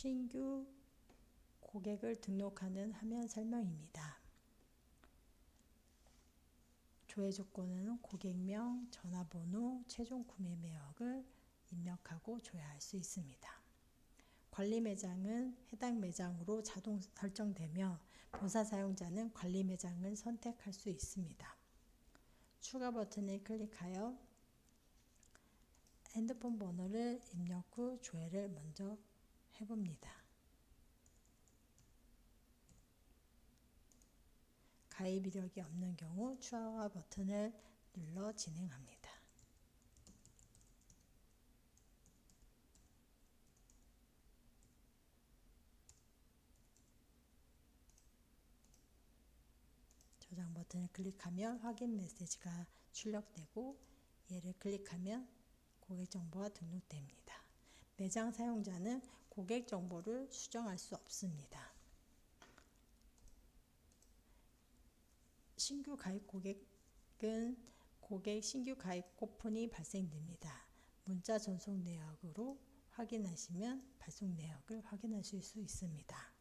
신규 고객을 등록하는 화면 설명입니다. 조회 조건은 고객명, 전화번호, 최종 구매 매역을 입력하고 조회할 수 있습니다. 관리 매장은 해당 매장으로 자동 설정되며 본사 사용자는 관리 매장을 선택할 수 있습니다. 추가 버튼을 클릭하여 핸드폰 번호를 입력 후 조회를 먼저 해봅니다. 가입 이력이 없는 경우 추가 버튼을 눌러 진행합니다. 저장 버튼을 클릭하면 확인 메시지가 출력되고 얘를 클릭하면 고객 정보가 등록됩니다. 매장 사용자는 고객 정보를 수정할 수 없습니다. 신규 가입 고객은 고객 신규 가입 쿠폰이 발생됩니다. 문자 전송 내역으로 확인하시면 발송 내역을 확인하실 수 있습니다.